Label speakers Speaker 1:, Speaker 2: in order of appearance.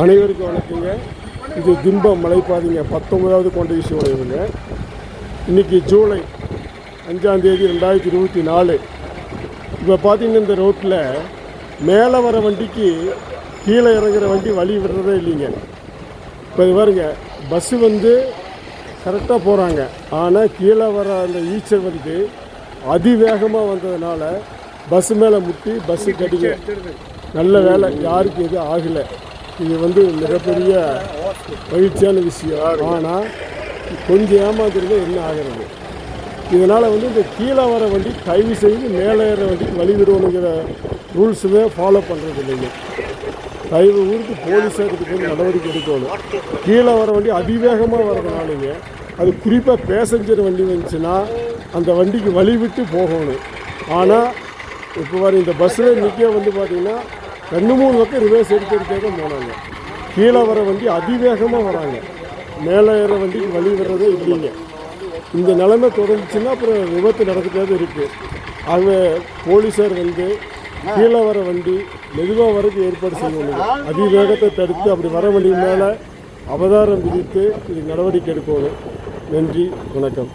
Speaker 1: அனைவருக்கும் வணக்கங்க. இது திம்பம் மலைப்பாதைங்க பத்தொன்பதாவது கொண்ட விஷயம் இன்னைக்கு ஜூலை அஞ்சாம் தேதி ரெண்டாயிரத்தி இருபத்தி நாலு. இப்போ பார்த்தீங்கன்னா இந்த ரோட்டில் மேலே வர வண்டிக்கு கீழே இறங்குற வண்டி வழி விடுறதே இல்லைங்க. இப்போ இது பாருங்க பஸ்ஸு வந்து கரெக்டாக போகிறாங்க ஆனால் கீழே வர அந்த ஈச்சர் வந்து அதிவேகமாக வந்ததுனால பஸ் மேலே முட்டி பஸ்ஸு கட்டிங்க. நல்ல வேலை யாருக்கு எதுவும் ஆகலை. இது வந்து மிகப்பெரிய மகிழ்ச்சியான விஷயம். ஆனால் கொஞ்சம் ஏமாந்துருந்தா என்ன ஆகிறது? இதனால் வந்து இந்த கீழே வர வண்டி தயவு செய்து மேலே ஏற வண்டிக்கு வழிவிடுவோங்கிற ரூல்ஸுமே ஃபாலோ பண்ணுறது இல்லைங்க. தயவு ஊருக்கு போலீஸாக இதுக்கு வந்து நடவடிக்கை எடுக்கணும். கீழே வர வண்டி அதிவேகமாக வரதுனாலங்க அது குறிப்பாக பேசஞ்சர் வண்டி வந்துச்சுன்னா அந்த வண்டிக்கு வழி விட்டு போகணும். ஆனால் இப்போ வர இந்த பஸ்ஸில் நிற்க வந்து பார்த்திங்கன்னா ரெண்டு மூணு பக்கம் ரிவர்ஸ் எடுத்து எடுத்து போனாங்க. கீழே வர வண்டி அதிவேகமாக வராங்க. மேலே ஏற வண்டிக்கு வழி வர்றதே இல்லைங்க. இந்த நிலைமை தொடர்ந்துச்சுன்னா அப்புறம் விபத்து நடந்துட்டே இருக்குது ஆகவே போலீஸார் வந்து கீழே வர வண்டி மெதுவாக வரது ஏற்பாடு செய்யணும் அதிவேகத்தை தடுத்து அப்படி வர வண்டி மேலே அவதாரம் விதித்து இது நடவடிக்கை எடுக்கணும். நன்றி வணக்கம்.